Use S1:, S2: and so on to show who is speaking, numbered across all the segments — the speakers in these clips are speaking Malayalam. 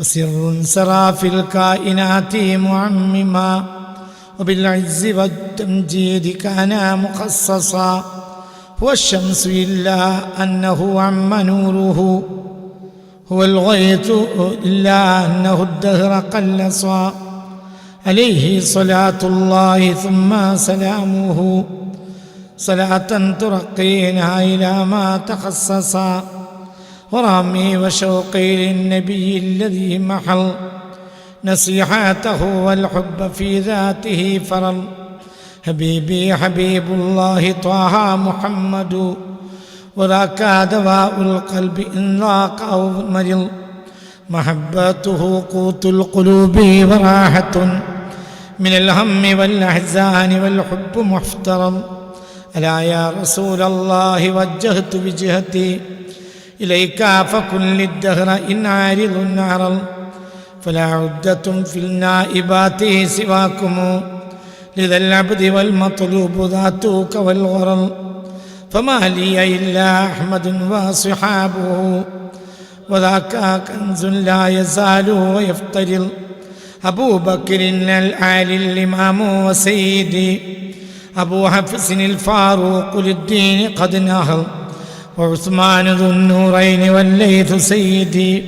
S1: فسر سرى في الكائنات معمما وبالعز والتمجيد كان مخصصا هو الشمس إلا أنه عم نوره هو الغيث إلا أنه الدهر قلصا عليه صلاة الله ثم سلامه صلاة ترقينا إلى ما تخصصا ورامي وشوقي للنبي الذي محل نصيحاته والحب في ذاته فرل. حبيبي حبيب الله طه محمد وذاك دواء القلب إن ضاق أو مرض محبته قوت القلوب وراحة من الهم والأحزان والحب محترم. ألا يا رسول الله وجهت بجهتي إليك فكن للدهر إن عارض عرل فلا عدة في النائبات سواكم لذا العبد والمطلوب ذاتك والغرل فما لي إلا أحمد وصحابه وذاك كنز لا يزال ويفترل أبو بكر العالي الإمام وسيدي أبو حفص الفاروق للدين قد نهل وعثمان ذو النورين والليث سيدي.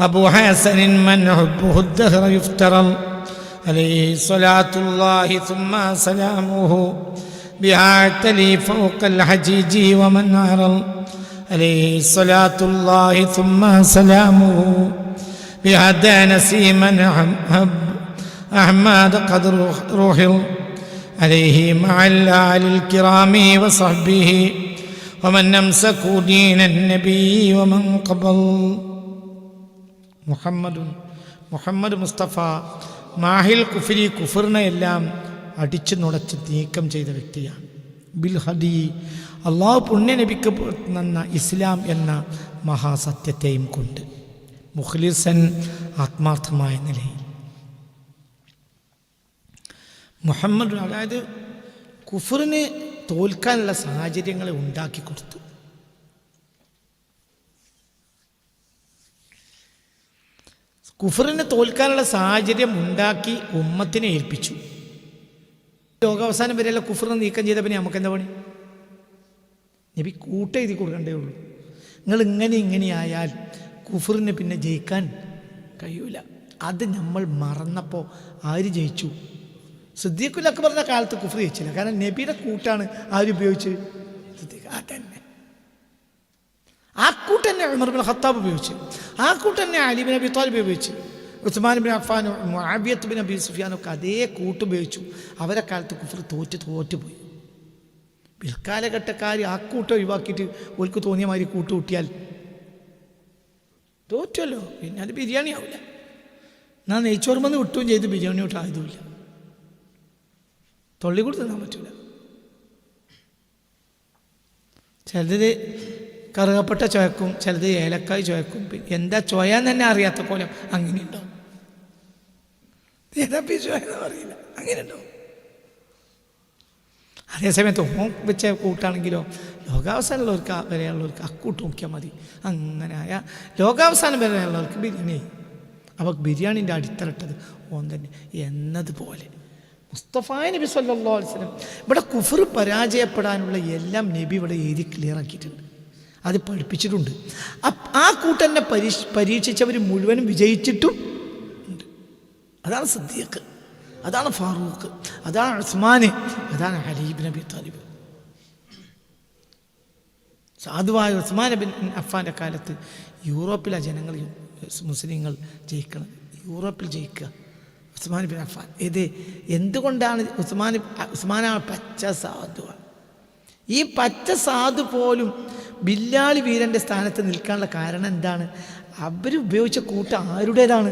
S1: أبو حسن من حبه الدهر يفترل عليه صلاة الله ثم سلامه. بها اعتلي فوق الحجيج ومن عرل عليه صلاة الله ثم سلامه. بها نسيما حب أحمد قد روحل عليه مع الآل الكرام وصحبه. ومن أمسكوا دين النبي ومن قبل മുഹമ്മദും മുഹമ്മദ് മുസ്തഫ മാഹിൽ കുഫിരി കുഫറിനെ എല്ലാം അടിച്ചു നുടച്ച് നീക്കം ചെയ്ത വ്യക്തിയാണ് ബിൽ ഹദി അള്ളാഹു പുണ്യനബിക്ക് നന്ന ഇസ്ലാം എന്ന മഹാസത്യത്തെയും കൊണ്ട് മുഖ്ലിസൻ ആത്മാർത്ഥമായ നിലയിൽ മുഹമ്മദ് അതായത് കുഫറിന് തോൽക്കാനുള്ള സാഹചര്യങ്ങളെ ഉണ്ടാക്കി കൊടുത്തു. കുഫറിനെ തോൽക്കാനുള്ള സാഹചര്യം ഉണ്ടാക്കി ഉമ്മത്തിനെ ഏൽപ്പിച്ചു. ലോകാവസാനം വരെയുള്ള കുഫറിനെ നീക്കം ചെയ്ത പിന്നെ നമുക്ക് എന്താ പണി? നബി കൂട്ട എഴുതി കൊടുക്കണ്ടേ ഉള്ളൂ. നിങ്ങൾ ഇങ്ങനെ ഇങ്ങനെയായാൽ കുഫറിനെ പിന്നെ ജയിക്കാൻ കഴിയൂല. അത് നമ്മൾ മറന്നപ്പോൾ ആര് ജയിച്ചു? സിദ്ദീഖുലൊക്കെ അക്ബറിന്റെ കാലത്ത് കുഫർ ചെയ്യിച്ചില്ല കാരണം നബിയുടെ കൂട്ടാണ് ആരുപയോഗിച്ച് സിദ്ദീഖ്. ആ തന്നെ. ആ കൂട്ടന്നെ ഉമർ ബിൻ ഖത്താബ് ഉപയോഗിച്ച്. ആ കൂട്ടന്നെ അലി ബിൻ അബി താലിബ് ഉപയോഗിച്ച്. ഉസ്മാൻ ബിൻ അഫാനും ആബിയത്ത് ബിൻ അബി സുഫിയാനൊക്കെ അതേ കൂട്ട് ഉപയോഗിച്ചു. അവരെ കാലത്ത് കുഫർ തോറ്റ് തോറ്റുപോയി പിൽക്കാലഘട്ടക്കാർ ആ കൂട്ടം ഒഴിവാക്കിയിട്ട് ഒരിക്കൽ തോന്നിയ മാതിരി കൂട്ട് കൂട്ടിയാൽ തോറ്റല്ലോ. പിന്നെ അത് ബിരിയാണി ആവില്ല എന്നാൽ നെയ്ച്ചോർമെന്ന് വിട്ടുകയും ചെയ്ത് ബിരിയാണി വിട്ട് ആയതുമില്ല തൊള്ളി കൂടി തിന്നാൻ പറ്റില്ല ചിലത് കറുകപ്പെട്ട ചുവക്കും ചിലത് ഏലക്കായ് ചുവക്കും. എന്താ ചുവയാൻ തന്നെ അറിയാത്ത പോലെ അങ്ങനെ ഉണ്ടാവും. ഏതാപ്പി ചുവയെന്ന് അറിയില്ല. അങ്ങനെ ഉണ്ടാവും. അതേസമയത്ത് ഓം വെച്ച കൂട്ടാണെങ്കിലോ ലോകാവസാനമുള്ളവർക്ക് വരെയുള്ളവർക്ക് അക്കൂട്ട് നോക്കിയാൽ മതി. അങ്ങനെ ആയ ലോകാവസാനം വരെയുള്ളവർക്ക് ബിരിയാണി. അവർക്ക് ബിരിയാണിന്റെ അടിത്തറട്ടത് ഓൻ തന്നെ. എന്നതുപോലെ. മുസ്തഫായ നബി സല്ലാ വസ്ലം ഇവിടെ കുഫർ പരാജയപ്പെടാനുള്ള എല്ലാം നബി ഇവിടെ എഴുതി ക്ലിയർ ആക്കിയിട്ടുണ്ട്. അത് പഠിപ്പിച്ചിട്ടുണ്ട്. ആ കൂട്ടനെ പരീക്ഷ പരീക്ഷിച്ചവർ മുഴുവനും വിജയിച്ചിട്ടും ഉണ്ട്. അതാണ് സദ്യക്ക് അതാണ് ഫാറൂഖ് അതാണ് ഉസ്മാൻ അതാണ് ഹലീബ് നബി താലിബ്. സാധുവായ ഉസ്മാൻ ബിൻ അഫാന്റെ കാലത്ത് യൂറോപ്പിലെ ജനങ്ങൾ മുസ്ലിങ്ങൾ ജയിക്കണം യൂറോപ്പിൽ ജയിക്കുക. ഉസ്മാൻ ബിൻ അഫാൻ ഇത് എന്തുകൊണ്ടാണ് ഉസ്മാൻ ഉസ്മാനാണ് പച്ച സാധുവാണ് ഈ പച്ച സാധു പോലും ബില്ലാളി വീരന്റെ സ്ഥാനത്ത് നിൽക്കാനുള്ള കാരണം എന്താണ്? അവർ ഉപയോഗിച്ച കൂട്ട് ആരുടേതാണ്?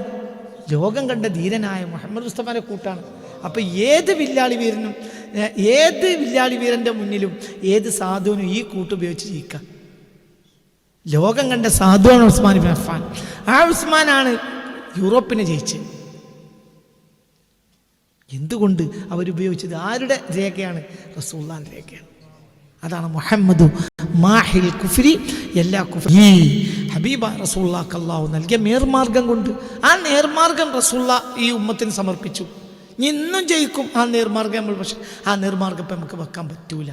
S1: ലോകം കണ്ട ധീരനായ മുഹമ്മദ് മുസ്തഫാന്റെ കൂട്ടാണ്. അപ്പോൾ ഏത് വില്ലാളി വീരനും ഏത് വില്ലാളി വീരന്റെ മുന്നിലും ഏത് സാധുവിനും ഈ കൂട്ട് ഉപയോഗിച്ച് ജയിക്കാം ലോകം കണ്ട സാധുവാണ് ഉസ്മാൻ ബിൻ അഫാൻ ആ ഉസ്മാനാണ് യൂറോപ്പിനെ ജയിച്ചത്. എന്തുകൊണ്ട് അവരുപയോഗിച്ചത്? ആരുടെ രേഖയാണ്? റസൂള്ളാന്റെ രേഖയാണ്. അതാണ് മുഹമ്മദ് മാഹിൽ കുഫ്രി എല്ലാ കുഫ്രി ഹബീബ റസൂള്ളാക്ക് അള്ളാഹു നൽകിയ നേർമാർഗം കൊണ്ട് ആ നേർമാർഗം റസൂള്ള ഈ ഉമ്മത്തിന് സമർപ്പിച്ചു. ഇനി ഇന്നും ജയിക്കും ആ നേർമാർഗം നമ്മൾ പക്ഷെ ആ നേർമാർഗം ഇപ്പം നമുക്ക് വെക്കാൻ പറ്റൂല.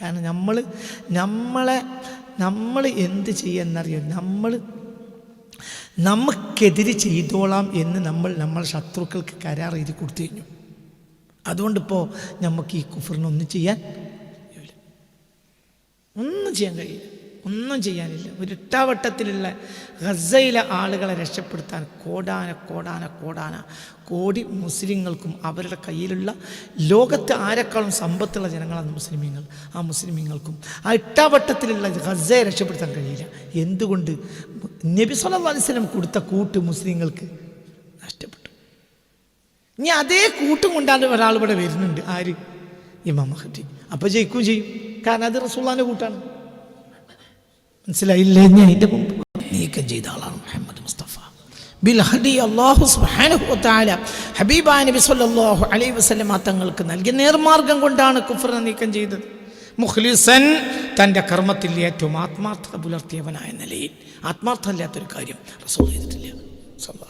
S1: കാരണം നമ്മൾ നമ്മളെ നമ്മൾ എന്ത് ചെയ്യുന്നറിയോ നമ്മൾ നമുക്കെതിരെ ചെയ്തോളാം എന്ന് നമ്മൾ നമ്മൾ ശത്രുക്കൾക്ക് കരാർ എഴുതി കൊടുത്തു കഴിഞ്ഞു. അതുകൊണ്ടിപ്പോൾ നമുക്ക് ഈ കുഫറിനൊന്നും ചെയ്യാൻ കഴിയില്ല ഒന്നും ചെയ്യാൻ കഴിയില്ല. ഒന്നും ചെയ്യാനില്ല. ഒരു ഇട്ടാവട്ടത്തിലുള്ള ഗസയിലെ ആളുകളെ രക്ഷപ്പെടുത്താൻ കോടാന കോടാന കോടാന കോടി മുസ്ലിങ്ങൾക്കും അവരുടെ കയ്യിലുള്ള ലോകത്തെ ആരെക്കാളും സമ്പത്തുള്ള ജനങ്ങളാണ് മുസ്ലിമീങ്ങൾ. ആ മുസ്ലിമീങ്ങൾക്കും ആ ഇട്ടാവട്ടത്തിലുള്ള ഗസയെ രക്ഷപ്പെടുത്താൻ കഴിയില്ല. എന്തുകൊണ്ട്? നബി വസല്ലം കൊടുത്ത കൂട്ട് മുസ്ലിങ്ങൾക്ക് ഇനി അതേ കൂട്ടും കൊണ്ടാണ് ഒരാൾ ഇവിടെ വരുന്നുണ്ട്. ആര്? ഇമാം മഹദി. അപ്പോൾ ജയിക്കുകയും ചെയ്യും. കാരണം അത് റസൂള്ളാന്റെ കൂട്ടാണ്. മനസ്സിലായില്ലേ? ഞാൻ അതിന്റെ മുമ്പ്. നീക്കം ചെയ്ത ആളാണ് മുഹമ്മദ് മുസ്തഫ. ബിൽ ഹബീബ നബി തങ്ങൾക്ക് നൽകിയ നേർമാർഗം കൊണ്ടാണ് കുഫറിനെ നീക്കം ചെയ്തത്. മുഖ്ലിസൻ തന്റെ കർമ്മത്തിൽ ഏറ്റവും ആത്മാർത്ഥത പുലർത്തിയവനായ നിലയിൽ. ആത്മാർത്ഥമല്ലാത്തൊരു കാര്യം റസൂൽ ചെയ്തിട്ടില്ല.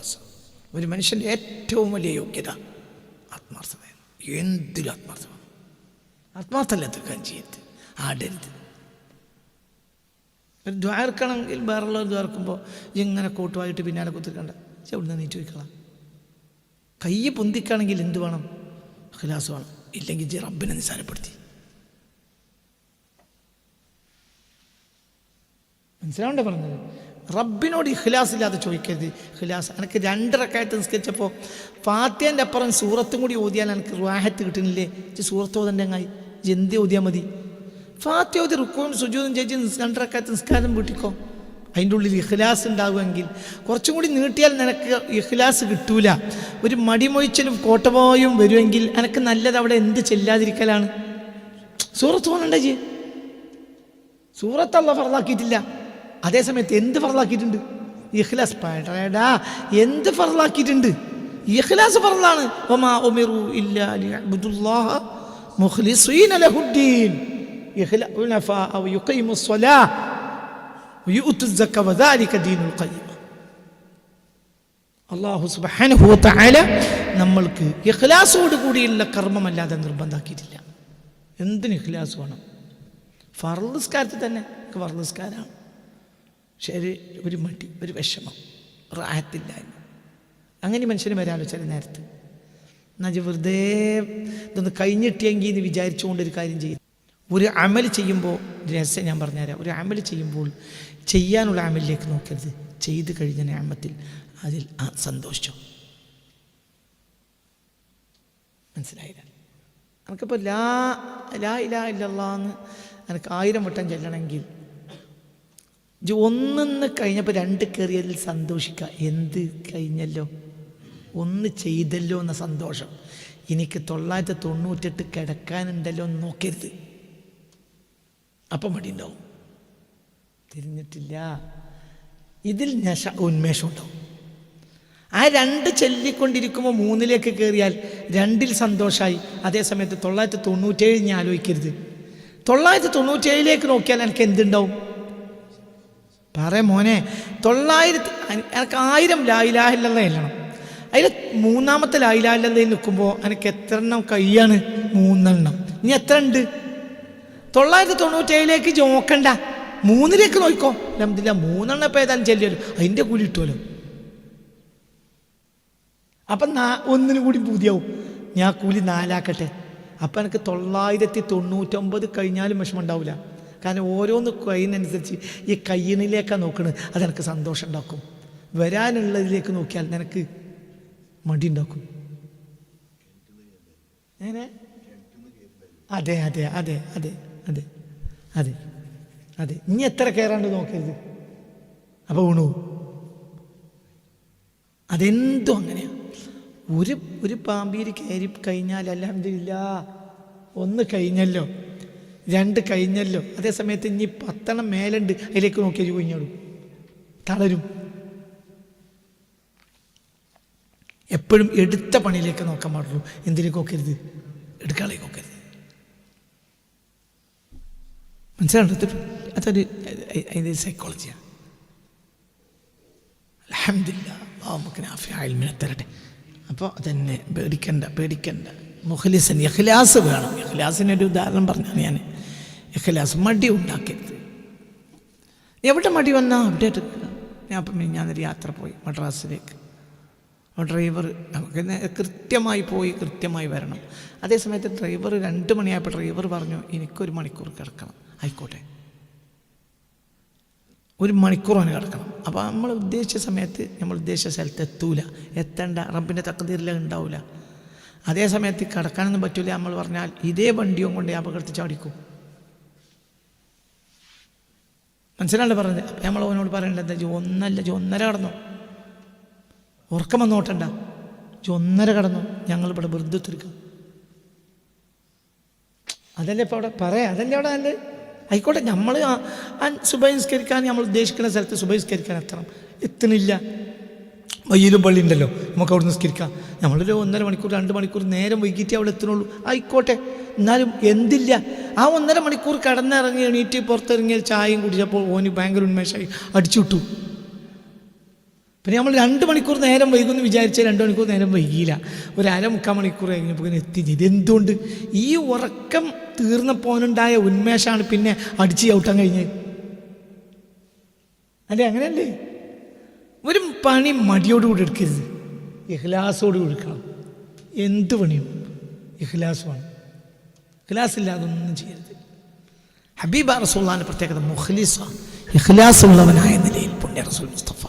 S1: വസല്ലം. ഒരു മനുഷ്യന്റെ ഏറ്റവും വലിയ യോഗ്യത ആത്മാർത്ഥതയാണ് എന്തിലും ആത്മാർത്ഥമില്ലാത്തൊരു തീർക്കാൻ ചെയ്യരുത്. ആടരുത്. ഒരു ദ്വാർക്കണമെങ്കിൽ വേറുള്ള ദ്വാർക്കുമ്പോൾ ഇങ്ങനെ കൂട്ടുമായിട്ട് പിന്നാലെ കുത്തിക്കണ്ട അവിടുന്ന് നീറ്റ് വയ്ക്കണം കൈ പൊന്തിക്കാണെങ്കിൽ എന്ത് വേണം? അഖിലാസ് വേണം. ഇല്ലെങ്കിൽ ജി റബ്ബിനെ നിസാരപ്പെടുത്തി മനസ്സിലാവണ്ടേ പറഞ്ഞത്? റബ്ബിനോട് ഇഖ്ലാസ് ഇല്ലാതെ ചോദിക്കരുത് ഖിലാസ് എനിക്ക് രണ്ടരക്കായിട്ട് നിസ്കരിച്ചപ്പോൾ ഫാത്തിയന്റെ അപ്പുറം സൂറത്തും കൂടി ഓതിയാൽ എനിക്ക് റാഹത്ത് കിട്ടുന്നില്ലേ സൂറത്ത് ഓതന്റെ അങ്ങായി? ജന്തി ഓതിയാൽ മതി? ഫാത്തി ഓതി റുക്കോയും സുജൂതും ചേച്ചി രണ്ടരക്കാലത്ത് നിസ്കാരം വീട്ടിക്കോ? അതിന്റെ ഉള്ളിൽ ഇഖ്ലാസ് ഉണ്ടാകുമെങ്കിൽ കുറച്ചും കൂടി നീട്ടിയാൽ നിനക്ക് ഇഖ്ലാസ് കിട്ടൂല. ഒരു മടിമൊഴിച്ചലും കോട്ടപോയും വരുമെങ്കിൽ എനിക്ക് നല്ലത് അവിടെ എന്ത് ചെല്ലാതിരിക്കലാണ്? സൂറത്ത് പോകണ്ടേ ജി സൂറത്തല്ല ഫറലാക്കിയിട്ടില്ല അതേസമയത്ത് എന്ത് ഫറലാക്കിയിട്ടുണ്ട് ഇഖ്ലാസ് പടടാ എന്ത് ഫറലാക്കിയിട്ടുണ്ട് ഇഖ്ലാസ് ഫറലാണ് അള്ളാഹു സുബാനുഭൂത്തായ നമ്മൾക്ക് ഇഖ്ലാസോട് കൂടിയുള്ള കർമ്മമല്ലാതെ നിർബന്ധാക്കിയിട്ടില്ല. എന്തിന് ഇഖ്ലാസ് വേണം? ഫർലിസ്കാരത്തിൽ തന്നെ ഫർലിസ്കാരാണ് ശരി ഒരു മടി ഒരു വിഷമം റാഹത്തില്ലായ്മ അങ്ങനെ മനുഷ്യന് വരാലോ ചില നേരത്ത്. എന്നാൽ വെറുതെ ഇതൊന്ന് കഴിഞ്ഞിട്ടിയെങ്കിൽ എന്ന് വിചാരിച്ചുകൊണ്ട് ഒരു കാര്യം ചെയ്യും. ഒരു അമൽ ചെയ്യുമ്പോൾ രഹസ്യം ഞാൻ പറഞ്ഞുതരാം. ഒരു അമൽ ചെയ്യുമ്പോൾ ചെയ്യാനുള്ള അമലിലേക്ക് നോക്കരുത്. ചെയ്ത് കഴിഞ്ഞ ഞാമത്തിൽ അതിൽ ആ സന്തോഷം. മനസ്സിലായില്ല? നമുക്കിപ്പോൾ ലാ ലാ ഇലാ ഇല്ലല്ലാന്ന് എനിക്ക് ആയിരം വട്ടം ചെല്ലണമെങ്കിൽ ഇജ്ജ് ഒന്നെന്ന് കഴിഞ്ഞപ്പോൾ രണ്ട് കയറിയതിൽ സന്തോഷിക്കുക എന്ത് കഴിഞ്ഞല്ലോ? ഒന്ന് ചെയ്തല്ലോ എന്ന സന്തോഷം. എനിക്ക് തൊള്ളായിരത്തി തൊണ്ണൂറ്റെട്ട് കിടക്കാനുണ്ടല്ലോ എന്ന് നോക്കരുത്. അപ്പം മടി ഉണ്ടാവും തിരിഞ്ഞിട്ടില്ല. ഇതിൽ നശ ഉന്മേഷം ഉണ്ടാവും ആ രണ്ട് ചൊല്ലിക്കൊണ്ടിരിക്കുമ്പോൾ മൂന്നിലേക്ക് കയറിയാൽ രണ്ടിൽ സന്തോഷമായി അതേസമയത്ത് തൊള്ളായിരത്തി തൊണ്ണൂറ്റേഴ് ഞാൻ ആലോചിക്കരുത്. തൊള്ളായിരത്തി തൊണ്ണൂറ്റേഴിലേക്ക് നോക്കിയാൽ എനിക്ക് എന്തുണ്ടാവും? പറ മോനെ തൊള്ളായിരത്തി എനിക്ക് ആയിരം ലായിലാഹില്ലെന്ന് എല്ലണം അതിൽ മൂന്നാമത്തെ ലായിലാഹില്ലെന്ന് നിൽക്കുമ്പോൾ എനിക്ക് എത്ര എണ്ണം കൈയാണ് മൂന്നെണ്ണം. ഇനി എത്ര ഉണ്ട് തൊള്ളായിരത്തി തൊണ്ണൂറ്റേഴിലേക്ക് നോക്കണ്ട. മൂന്നിലേക്ക് നോക്കോ അലഹമില്ല മൂന്നെണ്ണം ഇപ്പം ഏതായാലും ചെല്ലുമല്ലോ അതിന്റെ കൂലി കിട്ടുമല്ലോ അപ്പം നാ ഒന്നിനും കൂടി പൂതിയാവും. ഞാൻ കൂലി നാലാക്കട്ടെ. അപ്പം എനിക്ക് തൊള്ളായിരത്തി തൊണ്ണൂറ്റൊമ്പത് കഴിഞ്ഞാലും വിഷമം ഉണ്ടാവില്ല കാരണം ഓരോന്ന് കഴിയുന്നതനുസരിച്ച് ഈ കയ്യണിലേക്കാണ് നോക്കണത് അതെനിക്ക് സന്തോഷം ഉണ്ടാക്കും വരാനുള്ളതിലേക്ക് നോക്കിയാൽ നിനക്ക് മടി ഉണ്ടാക്കും എങ്ങനെ? അതെ അതെ അതെ അതെ അതെ അതെ അതെ. ഇനി എത്ര കയറാണ്ട് നോക്കരുത്. അപ്പോൾ ഊണു അതെന്തും അങ്ങനെയാണ് ഒരു ഒരു പാമ്പീര് കയറി കഴിഞ്ഞാൽ അലഹമില്ല ഒന്ന് കഴിഞ്ഞല്ലോ. രണ്ട് കഴിഞ്ഞല്ലോ. അതേസമയത്ത് ഇനി പത്തെണ്ണം മേലുണ്ട്. അതിലേക്ക് നോക്കിയാൽ കുഞ്ഞോളൂ. തളരും. എപ്പോഴും എടുത്ത പണിയിലേക്ക് നോക്കാൻ പാടുള്ളൂ. എന്തിലേക്ക് നോക്കരുത് എടുക്കാളേക്ക് നോക്കരുത് മനസ്സിലാണ്ടോ അതൊരു അതിന്റെ സൈക്കോളജിയാണ് അലഹമില്ല നമുക്ക് തരട്ടെ. അപ്പോൾ അതെന്നെ പേടിക്കണ്ട പേടിക്കണ്ട. മുഖലിസൻ ഇഖ്ലാസ് വേണം. യഹ്ലാസിനൊരു ഉദാഹരണം പറഞ്ഞാണ് ഞാൻ ഇഖ്ലാസ് മടി ഉണ്ടാക്കരുത്. എവിടെ മടി വന്നാൽ അവിടെ ഞാൻ അപ്പം ഞാനൊരു യാത്ര പോയി മദ്രാസിലേക്ക്. ഡ്രൈവർ നമുക്ക് കൃത്യമായി പോയി കൃത്യമായി വരണം. അതേസമയത്ത് ഡ്രൈവർ രണ്ട് മണിയായപ്പോൾ ഡ്രൈവർ പറഞ്ഞു എനിക്കൊരു മണിക്കൂർ കിടക്കണം. ആയിക്കോട്ടെ. ഒരു മണിക്കൂർ മണിക്കൂറാണ് കിടക്കണം. അപ്പോൾ നമ്മൾ ഉദ്ദേശിച്ച സമയത്ത് നമ്മൾ ഉദ്ദേശിച്ച സ്ഥലത്ത് എത്തൂല. എത്തേണ്ട റബ്ബിന്റെ തക്കതീരില ഉണ്ടാവില്ല അതേ സമയത്ത് കിടക്കാനൊന്നും പറ്റില്ല നമ്മൾ പറഞ്ഞാൽ ഇതേ വണ്ടിയും കൊണ്ട് അപകടത്തിൽ ചാടിക്കും. മനസ്സിലാണ്ട് പറഞ്ഞത്. അപ്പം നമ്മൾ അവനോട് പറയേണ്ടത് എന്താ ജോ ഒന്നല്ല ജോ ഒന്നര കടന്നു. ഉറക്കം വന്നോട്ടണ്ട ജോ ഒന്നര കടന്നു. ഞങ്ങളിവിടെ വെറുതെ തീർക്കും അതല്ലേ ഇപ്പോൾ അവിടെ പറയാം? അതല്ലേ അവിടെ അല്ലേ ആയിക്കോട്ടെ നമ്മൾ സുബഹിസ്കരിക്കാൻ നമ്മൾ ഉദ്ദേശിക്കുന്ന സ്ഥലത്ത് സുബഹിസ്കരിക്കാൻ എത്തണം. എത്തണില്ല. വയ്യിലും പള്ളി ഉണ്ടല്ലോ നമുക്ക് അവിടെ നിസ്കരിക്കാം. നമ്മളൊരു ഒന്നര മണിക്കൂർ രണ്ട് മണിക്കൂർ നേരം വൈകിട്ട് അവിടെ എത്തണുള്ളൂ ആയിക്കോട്ടെ. എന്നാലും എന്തില്ല. ആ ഒന്നര മണിക്കൂർ കടന്നിറങ്ങി എണീറ്റ് പുറത്തിറങ്ങിയ ചായയും കുടിച്ചപ്പോൾ ഓന് ഭയങ്കര ഉന്മേഷമായി അടിച്ചു വിട്ടു. പിന്നെ നമ്മൾ രണ്ട് മണിക്കൂർ നേരം വൈകുമെന്ന് വിചാരിച്ചാൽ രണ്ട് മണിക്കൂർ നേരം വൈകിയില്ല. ഒരു അര മുക്കാൽ മണിക്കൂർ കഴിഞ്ഞപ്പോൾ ഇങ്ങനെ എത്തി ചെയ്ത് എന്തുകൊണ്ട്? ഈ ഉറക്കം തീർന്നപ്പോനുണ്ടായ ഉന്മേഷമാണ് പിന്നെ അടിച്ച് ചവിട്ടാൻ കഴിഞ്ഞത്. അല്ലേ? അങ്ങനെയല്ലേ? പണി മടിയോടുകൂടി എടുക്കരുത്. ഇഹ്ലാസോട് എടുക്കണം എന്ത് പണിയും ഇഹ്ലാസുമാണ് ഇഹ്ലാസ് ഇല്ലാതെ ഒന്നും ചെയ്യരുത്. ഹബീബ റസൂള്ളാന്റെ പ്രത്യേകത മുഖ്ലിസാണ്. ഇഖ്ലാസ് ഉള്ളവനായ നിലയിൽ പുണ്യ റസൂൽ മുസ്തഫ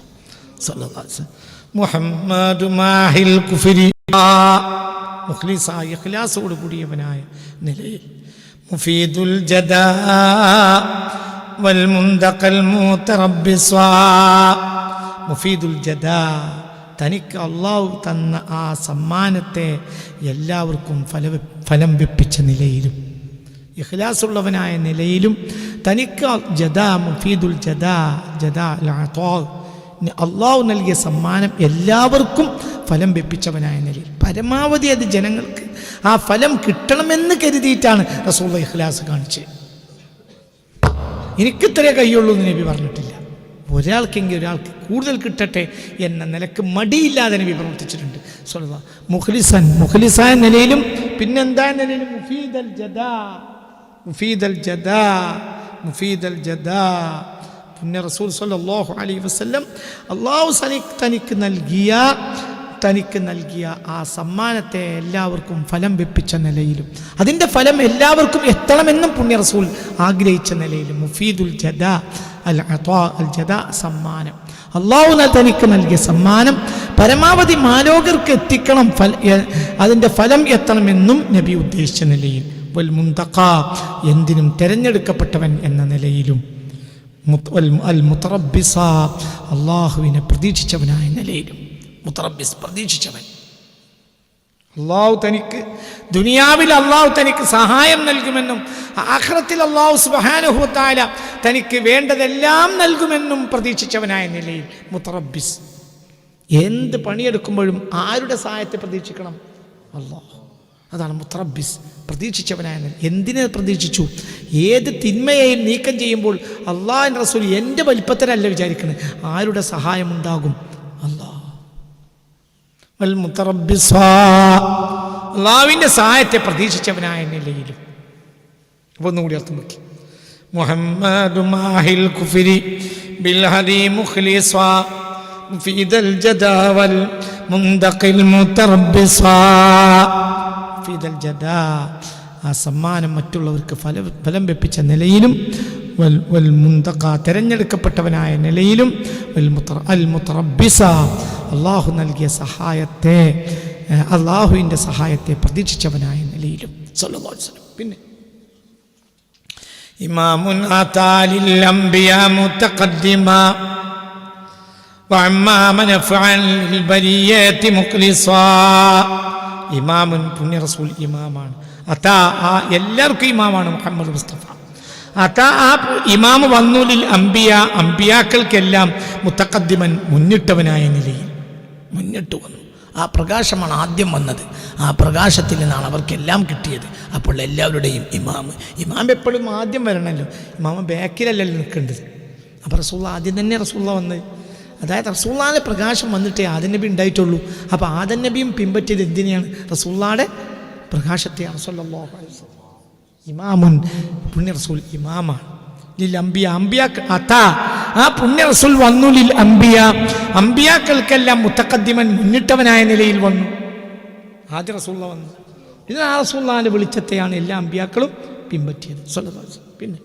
S1: മുഹമ്മദ് മാഹിൽ മുഖ്ലിസായ ഇഖ്ലാസോട് കൂടിയവനായ നിലയിൽ. മുഫീദുൽ ജദാ വൽ മുന്തഖൽ മൂത്തറബ്ബിസ്വാ മുഫീദുൽ ജദാ തനിക്ക് അള്ളാഹു തന്ന ആ സമ്മാനത്തെ എല്ലാവർക്കും ഫല ഫലം വെപ്പിച്ച നിലയിലും ഇഖ്ലാസുള്ളവനായ നിലയിലും തനിക്ക് ജദാ മുഫീദുൽ ജദാ ജദാ അള്ളാഹു നൽകിയ സമ്മാനം എല്ലാവർക്കും ഫലം വെപ്പിച്ചവനായ നിലയിൽ. പരമാവധി അത് ജനങ്ങൾക്ക് ആ ഫലം കിട്ടണമെന്ന് കരുതിയിട്ടാണ് റസൂള്ള ഇഖ്ലാസ് കാണിച്ചത്. എനിക്കിത്രേ കൈയുള്ളൂ എന്ന് നബി പറഞ്ഞിട്ടില്ല ഒരാൾക്കെങ്കിൽ ഒരാൾക്ക് കൂടുതൽ കിട്ടട്ടെ എന്ന നിലയ്ക്ക് മടിയില്ലാതെ നബി പ്രവർത്തിച്ചിട്ടുണ്ട്. സ്വലത മുഖ്ലിസൻ മുഖ്ലിസായ നിലയിലും പിന്നെന്താ നിലയിലും? മുഫീദൽ ജദാ. മുഫീദൽ ജദാ. മുഫീദൽ ജദാ. പിന്നെ റസൂൽ സല്ലാഹു അലൈ വസ്ലം അള്ളാഹു സലി തനിക്ക് നൽകിയ തനിക്ക് നൽകിയ ആ സമ്മാനത്തെ എല്ലാവർക്കും ഫലം വെപ്പിച്ച നിലയിലും. അതിന്റെ ഫലം എല്ലാവർക്കും എത്തണമെന്നും പുണ്യ റസൂൽ ആഗ്രഹിച്ച നിലയിലും. മുഫീദുൽ ജദ. അൽ അൽ സമ്മാനം. അള്ളാഹു തനിക്ക് നൽകിയ സമ്മാനം പരമാവധി മാലോകർക്ക് എത്തിക്കണം ഫല അതിന്റെ ഫലം എത്തണമെന്നും നബി ഉദ്ദേശിച്ച നിലയിൽ. വൽ മുന്തഖ എന്തിനും തിരഞ്ഞെടുക്കപ്പെട്ടവൻ എന്ന നിലയിലും. അള്ളാഹുവിനെ പ്രതീക്ഷിച്ചവനായ നിലയിലും. പ്രതീക്ഷിച്ചവൻ. അള്ളാഹു തനിക്ക് ദുനിയാവിൽ അള്ളാഹു തനിക്ക് സഹായം നൽകുമെന്നും ആഖിറത്തിൽ അള്ളാഹു സുബാനുഹുത്താല തനിക്ക് വേണ്ടതെല്ലാം നൽകുമെന്നും പ്രതീക്ഷിച്ചവനായ നിലയിൽ. മുത്തറബിസ് എന്ത് പണിയെടുക്കുമ്പോഴും ആരുടെ സഹായത്തെ പ്രതീക്ഷിക്കണം? അള്ളാഹു. അതാണ് മുത്തറബിസ് പ്രതീക്ഷിച്ചവനായ എന്തിനെ പ്രതീക്ഷിച്ചു? ഏത് തിന്മയെയും നീക്കം ചെയ്യുമ്പോൾ അള്ളാഹിൻ റസൂൽ എന്റെ വലിപ്പത്തിനല്ല വിചാരിക്കുന്നത് ആരുടെ സഹായം സഹായമുണ്ടാകും? അള്ളാഹ്. അള്ളാവിൻ്റെ സഹായത്തെ പ്രതീക്ഷിച്ചവനായ നിലയിലും അപ്പോൾ ഒന്നുകൂടി അർത്ഥം നോക്കി മുഹമ്മദ് മാഹിൽ കുഫിരി ബിൽ ഹദി മുഖ്ലിസ മുഫീദ الجدى والمندق المتربص മുഫീദ الجدى ആ സമ്മാനം മറ്റുള്ളവർക്ക് ഫല ഫലം വെപ്പിച്ച നിലയിലും വൽ വൽ മുന്തക്ക തിരഞ്ഞെടുക്കപ്പെട്ടവനായ നിലയിലും വൽ മുത്തറ അൽ മുത്തറബിസ അള്ളാഹു നൽകിയ സഹായത്തെ ഏഹ്, അള്ളാഹുവിന്റെ സഹായത്തെ പ്രതീക്ഷിച്ചവനായ നിലയിലും. സല്ലല്ലാഹു പിന്നെ. ഇമാമുൻ അതാലിൽ അംബിയാ മുതഖദ്ദിമ വഅമ്മാമൻ ഫഅൽ ബരിയത്തി മുഖ്ലിസ. ഇമാമുൻ പുണ്യ റസൂൽ ഇമാമാണ്. അതാ ആ എല്ലാവർക്കും ഇമാമാണ് മുഹമ്മദ് മുസ്തഫ. അതാ ആ ഇമാമ് വന്നൂലിൽ അംബിയ. അമ്പിയാക്കൾക്കെല്ലാം മുത്തക്കദ്ദിമൻ മുന്നിട്ടവനായ നിലയിൽ. മുന്നിട്ട് വന്നു. ആ പ്രകാശമാണ് ആദ്യം വന്നത്. ആ പ്രകാശത്തിൽ നിന്നാണ് അവർക്കെല്ലാം കിട്ടിയത്. അപ്പോൾ എല്ലാവരുടെയും ഇമാമ് ഇമാം എപ്പോഴും ആദ്യം വരണമല്ലോ ഇമാമ ബാക്കിലല്ലല്ലോ നിൽക്കേണ്ടത്. അപ്പോൾ റസൂള്ള ആദ്യം തന്നെ റസൂള്ള വന്നത് അതായത് റസൂള്ളാന്റെ പ്രകാശം വന്നിട്ടേ ആദൻ നബി ഉണ്ടായിട്ടുള്ളൂ. അപ്പോൾ ആദൻ നബിയും പിൻപറ്റിയത് എന്തിനെയാണ്? റസൂള്ളാടെ പ്രകാശത്തെ സല്ലല്ലാഹു അലൈഹി വസല്ലം. ഇമാമുൻ പുണ്യ റസൂൽ ഇമാമാണ്. ലിൽ അമ്പിയ അതാ ആ പുണ്യ റസൂൽ വന്നുലിൽ അമ്പിയ അമ്പിയാക്കൾക്കെല്ലാം മുത്തക്കദ്യമൻ മുന്നിട്ടവനായ നിലയിൽ വന്നു. ആദ്യ റസൂള്ള വന്നു. ഇത് ആ റസൂള്ളാന്റെ വെളിച്ചത്തെയാണ് എല്ലാ അമ്പിയാക്കളും പിൻപറ്റിയത്. പിന്നെ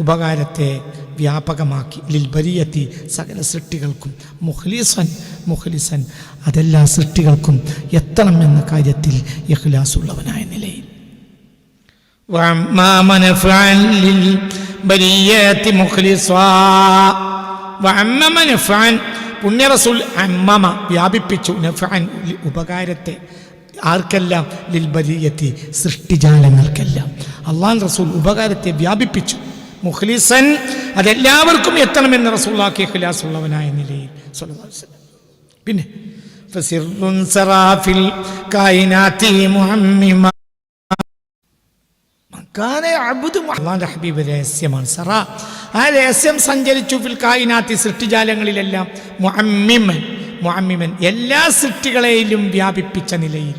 S1: ഉപകാരത്തെ വ്യാപകമാക്കി. ലിൽബരിയത്തി സകല സൃഷ്ടികൾക്കും മുഖ്ലിസൻ മുഖ്ലിസൻ അതെല്ലാ സൃഷ്ടികൾക്കും എത്തണം എന്ന കാര്യത്തിൽ ഇഖ്ലാസുള്ളവനായ നിലയിൽ. പുണ്യറസുൽ അമ്മമ വ്യാപിപ്പിച്ചു. നഫാൻ ഉപകാരത്തെ ആർക്കെല്ലാം? ലിൽബരിയത്തി സൃഷ്ടിജാലങ്ങൾക്കെല്ലാം. അള്ളാൻ റസൂൽ ഉപകാരത്തെ വ്യാപിപ്പിച്ചു. മുഖ്ലിസൻ അതെല്ലാവർക്കും എത്തണമെന്ന് റസൂള്ളാക്കി ഖിലാസ് ഉള്ളവനായ നിലയിൽ. പിന്നെ സറാഫിൽ കായിനാത്തി മുഹമ്മിമ അള്ളാന്റെ ഹബീബ് രഹസ്യമാണ്. സറ ആ രഹസ്യം സഞ്ചരിച്ചു ഫിൽ കായിനാത്തി സൃഷ്ടിജാലങ്ങളിലെല്ലാം മുഹമ്മിമൻ മുഅമ്മിമൻ എല്ലാ സൃഷ്ടികളെയും വ്യാപിപ്പിച്ച നിലയിൽ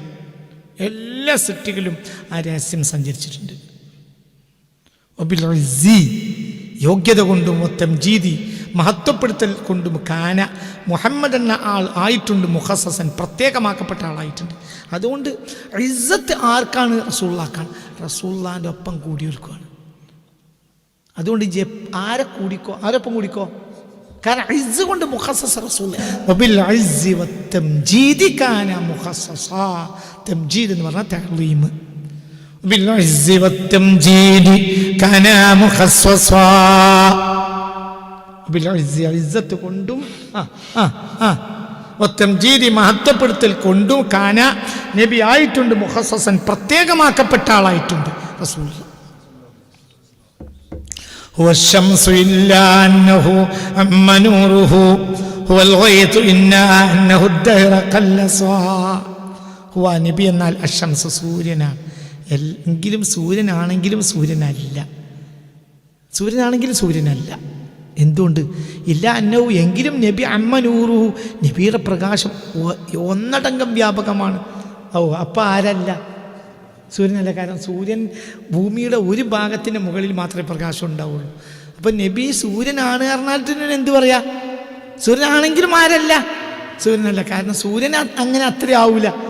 S1: എല്ലാ സൃഷ്ടികളും ആ രഹസ്യം സഞ്ചരിച്ചിട്ടുണ്ട്. യോഗ്യത കൊണ്ടും മൊത്തം ജീതി മഹത്വപ്പെടുത്തൽ കൊണ്ടും കാന മുഹമ്മദ് എന്ന ആൾ ആയിട്ടുണ്ട് മുഹസസൻ പ്രത്യേകമാക്കപ്പെട്ട ആളായിട്ടുണ്ട്. അതുകൊണ്ട് ഇസ്സത്ത് ആർക്കാണ് റസൂള്ളാക്കാണ് റസൂള്ളാന്റെ ഒപ്പം കൂടി ഒരുക്കുകയാണ് അതുകൊണ്ട് ജെ ആരെ കൂടിക്കോ? ആരൊപ്പം കൂടിക്കോ? കാരണം ഇസ് കൊണ്ട് മുഖസസ റസൂൽ എന്ന് പറഞ്ഞാൽ തഅലീം കൊണ്ടും മഹത്വപ്പെടുത്തൽ കൊണ്ടും കാന നബി ആയിട്ടുണ്ട് മുഹസ്വസൻ പ്രത്യേകമാക്കപ്പെട്ട ആളായിട്ടുണ്ട്. നബി എന്നാൽ അശംസ സൂര്യനാണ്. എങ്കിലും സൂര്യനാണെങ്കിലും സൂര്യനല്ല. സൂര്യനാണെങ്കിലും സൂര്യനല്ല. എന്തുകൊണ്ട്? ഇല്ല അന്നവും എങ്കിലും നബി അമ്മനൂറു. നബിയുടെ പ്രകാശം ഒന്നടങ്കം വ്യാപകമാണ്. ഓ അപ്പം ആരല്ല? സൂര്യനല്ല കാരണം സൂര്യൻ ഭൂമിയുടെ ഒരു ഭാഗത്തിന് മുകളിൽ മാത്രമേ പ്രകാശം ഉണ്ടാവുള്ളൂ. അപ്പം നബി സൂര്യനാണ് പറഞ്ഞാൽ എന്ത് പറയാ? സൂര്യനാണെങ്കിലും ആരല്ല? സൂര്യനല്ല. കാരണം സൂര്യൻ അങ്ങനെ അത്ര ആവൂല.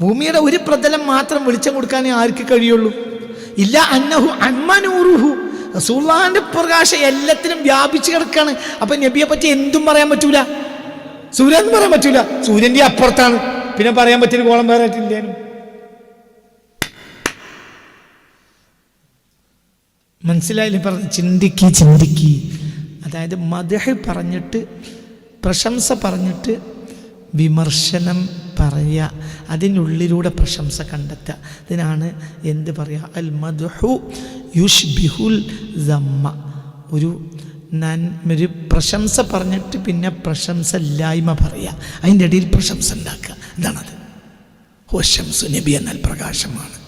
S1: ഭൂമിയുടെ ഒരു പ്രതലം മാത്രം വെളിച്ചം കൊടുക്കാനേ ആർക്ക് കഴിയുള്ളൂ? ഇല്ല അന്നഹു അന്മനൂറുഹു റസൂള്ളാന്റെ പ്രകാശം എല്ലാത്തിനും വ്യാപിച്ചു കിടക്കാണ്. അപ്പൊ നബിയെ പറ്റി എന്തും പറയാൻ പറ്റൂല. സൂര്യൻ എന്ന് പറയാൻ പറ്റൂല. സൂര്യന്റെ അപ്പുറത്താണ്. പിന്നെ പറയാൻ പറ്റിയ കോളം വേറെ ഇല്ലേനും മനസ്സിലായില്ലേ? പറഞ്ഞ് ചിന്തിക്കി ചിന്തിക്കി. അതായത് മദഹ് പറഞ്ഞിട്ട് പ്രശംസ പറഞ്ഞിട്ട് വിമർശനം പറയുക അതിനുള്ളിലൂടെ പ്രശംസ കണ്ടെത്തുക. അതിനാണ് എന്ത് പറയുക? അൽ മദ്ഹു യുഷ്ബിഹുൽ സമ്മ ഒരു ഒരു പ്രശംസ പറഞ്ഞിട്ട് പിന്നെ പ്രശംസ ഇല്ലായ്മ പറയുക. അതിന്റെ ഇടയിൽ പ്രശംസ ഉണ്ടാക്കുക. ഇതാണത്. ഹോശംസു നബി എന്നാൽ പ്രകാശമാണ്.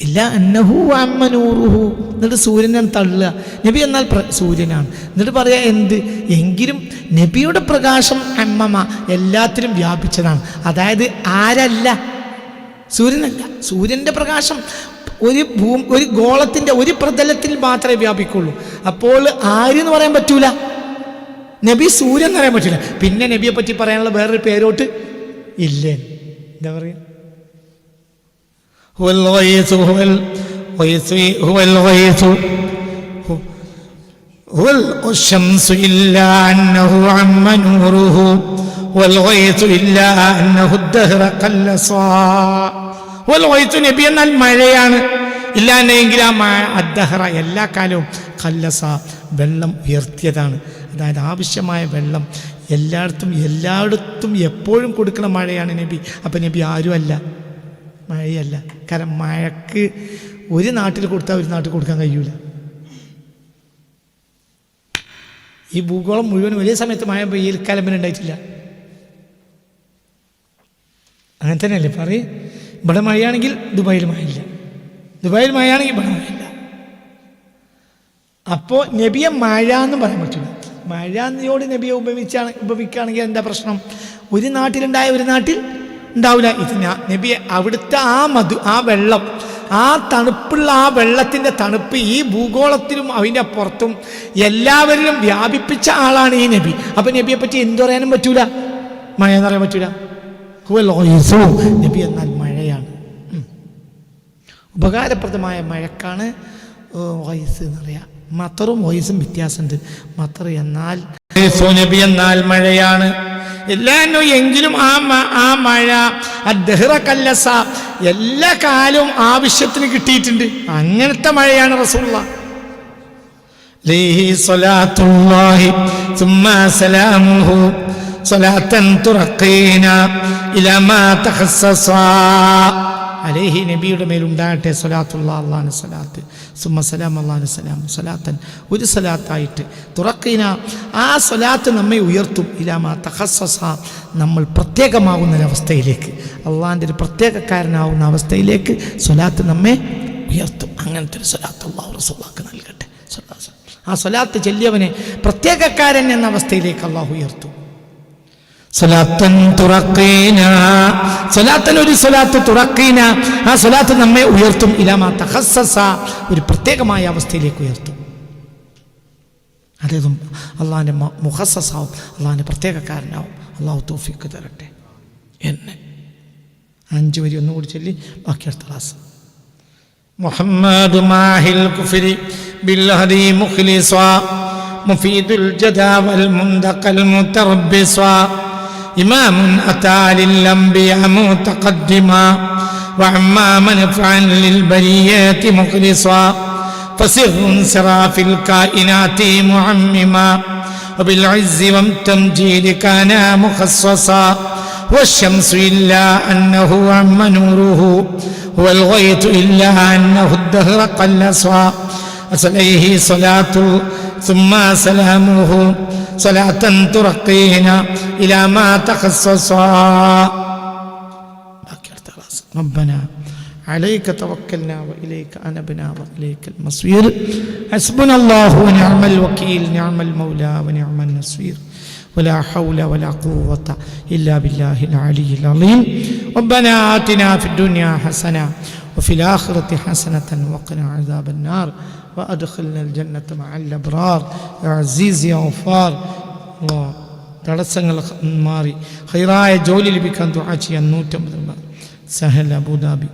S1: ഇല്ല അന്നഹു അമ്മനൂറുഹു എന്നിട്ട് സൂര്യനെ തള്ളുക. നബി എന്നാൽ സൂര്യനാണ്. എന്നിട്ട് പറയാ എന്ത്? എങ്കിലും നബിയുടെ പ്രകാശം അമ്മമ എല്ലാത്തിലും വ്യാപിച്ചതാണ്. അതായത് ആരല്ല? സൂര്യനല്ല. സൂര്യന്റെ പ്രകാശം ഒരു ഭൂ ഒരു ഗോളത്തിന്റെ ഒരു പ്രതലത്തിൽ മാത്രമേ വ്യാപിക്കുള്ളൂ. അപ്പോൾ ആര് എന്ന് പറയാൻ പറ്റൂല? നബി സൂര്യൻ എന്ന് പറയാൻ പറ്റില്ല പിന്നെ നബിയെ പറ്റി പറയാനുള്ള വേറൊരു പേരോട്ട് ഇല്ലേ? എന്താ പറയുക? هو الغيث هو الغيث هو الغيث هو- هو الشمس إلا أنه عم نوره والغيث إلا أنه الدهر قلصا والغيث നബി എന്നാൽ മഴയാണ് ഇല്ലാന്നെങ്കിൽ ആ മഴ അദ്ദഹറ എല്ലാ കാലവും കല്ലസ വെള്ളം ഉയർത്തിയതാണ് അതായത് ആവശ്യമായ വെള്ളം എല്ലായിടത്തും എല്ലായിടത്തും എപ്പോഴും കൊടുക്കുന്ന മഴയാണ് നബി അപ്പം നബി ആരുമല്ല മഴയല്ല. കാരണം മഴക്ക് ഒരു നാട്ടിൽ കൊടുത്താൽ ഒരു നാട്ടിൽ കൊടുക്കാൻ കഴിയൂല. ഈ ഭൂഗോളം മുഴുവൻ ഒരേ സമയത്ത് മഴ പെയ്യൽ ഉണ്ടായിട്ടില്ല അങ്ങനെ തന്നെയല്ലേ പറയ്? ഇവിടെ മഴയാണെങ്കിൽ ദുബായിൽ മഴയില്ല. ദുബായിൽ മഴയാണെങ്കിൽ ഇവിടെ മഴയില്ല. അപ്പോൾ നബിയെ മഴ എന്ന് പറയാൻ പറ്റില്ല. മഴ എന്നോട് നബിയെ ഉപമിച്ചാണ് ഉപമിക്കുകയാണെങ്കിൽ എന്താ പ്രശ്നം? ഒരു നാട്ടിലുണ്ടായ ഒരു നാട്ടിൽ ഉണ്ടാവില്ല. ഇത് ഞാൻ നബി അവിടുത്തെ ആ മധു ആ വെള്ളം ആ തണുപ്പുള്ള ആ വെള്ളത്തിന്റെ തണുപ്പ് ഈ ഭൂഗോളത്തിലും അതിന്റെ പുറത്തും എല്ലാവരിലും വ്യാപിപ്പിച്ച ആളാണ് ഈ നബി. അപ്പം നബിയെ പറ്റി എന്തു പറയാനും പറ്റൂല? മഴ എന്ന് പറയാൻ പറ്റൂല. നബി എന്നാൽ മഴയാണ്. ഉപകാരപ്രദമായ മഴക്കാണ് വയസ്സ് എന്ന് പറയാം. മത്തറും വയസ്സും വ്യത്യാസമുണ്ട്. മത്തർ എന്നാൽ നബി എന്നാൽ മഴയാണ്. എല്ലാനോ എങ്കിലും ആ ആ മഴ അദ്ഹറക്കല്ലസ എല്ലാ കാലവും ആവശ്യത്തിന് കിട്ടിയിട്ടുണ്ട്. അങ്ങനത്തെ മഴയാണ് റസൂള്ള സ്വലാത്തൻ തുറക്കീന ഇലമാ തഹസ്സസാ അലേഹി നബിയുടെ മേലുണ്ടാകട്ടെ സലാത്തുള്ള അള്ളാഹു സലാത്ത് സുമ സലാം അള്ളാഹു സലാം സലാത്തൻ ഒരു സലാത്തായിട്ട് തുറക്കിന ആ സലാത്ത് നമ്മെ ഉയർത്തും. ഇലാമ തഹസ്വസ നമ്മൾ പ്രത്യേകമാകുന്ന ഒരവസ്ഥയിലേക്ക് അള്ളാഹിന്റെ ഒരു പ്രത്യേകക്കാരനാവുന്ന അവസ്ഥയിലേക്ക് സ്വലാത്ത് നമ്മെ ഉയർത്തും. അങ്ങനത്തെ ഒരു സ്വലാത്ത് അള്ളാഹു നൽകട്ടെ. ആ സ്വലാത്ത് ചെല്ലിയവനെ പ്രത്യേകക്കാരൻ എന്ന അവസ്ഥയിലേക്ക് അള്ളാഹു ഉയർത്തും. സ്വലാത്തൻ തുറക്കീന സ്വലാത്തൻ ഒരു സ്വലാത്ത് തുറക്കീന ആ സ്വലാത്ത് നമ്മെ ഉയർത്തും ഇലാമ തഹസ്സസ ഒരു പ്രത്യേകമായ അവസ്ഥയിലേക്ക് ഉയർത്തും അതേതും അള്ളാഹിൻ്റെ മുഹസ്സസാവും അള്ളാഹിൻ്റെ പ്രത്യേകക്കാരനാവും അള്ളാഹു തോഫിക്ക് തരട്ടെ എന്നെ അഞ്ച് വരി ഒന്നുകൂടി ചൊല്ലി ബാക്കി അടുത്ത ക്ലാസ് محمد ماهي الكفر بالهدي مخلصا مفيد الجدى والمندق المتربصا إمام أتى للأنبياء متقدما وعمام نفعا للبريات مخلصا فسر في الكائنات معمما وبالعز والتمجيد كان مخصصا والشمس إلا أنه عم نوره هو الغيث إلا أنه الدهر قلصا عليه صلاة ثم سلامه صلاة ترقينا إلى ما تخصصا ربنا عليك توكلنا وإليك أنبنا وإليك المصير. حسبنا الله ونعم الوكيل نعم المولى ونعم النصير. ولا حول ولا قوة إلا بالله العلي العظيم. ربنا آتنا في الدنيا حسنة وفي الآخرة حسنة وقنا عذاب النار وأدخلنا الجنة مع الأبرار يا عزيز يا غفار الله തടസ്സങ്ങൾ മാറി ഹൈറായ ജോലി ലഭിക്കാൻ ദുആ ചെയ്യാൻ നൂറ്റമ്പത് സഹൽ അബുദാബി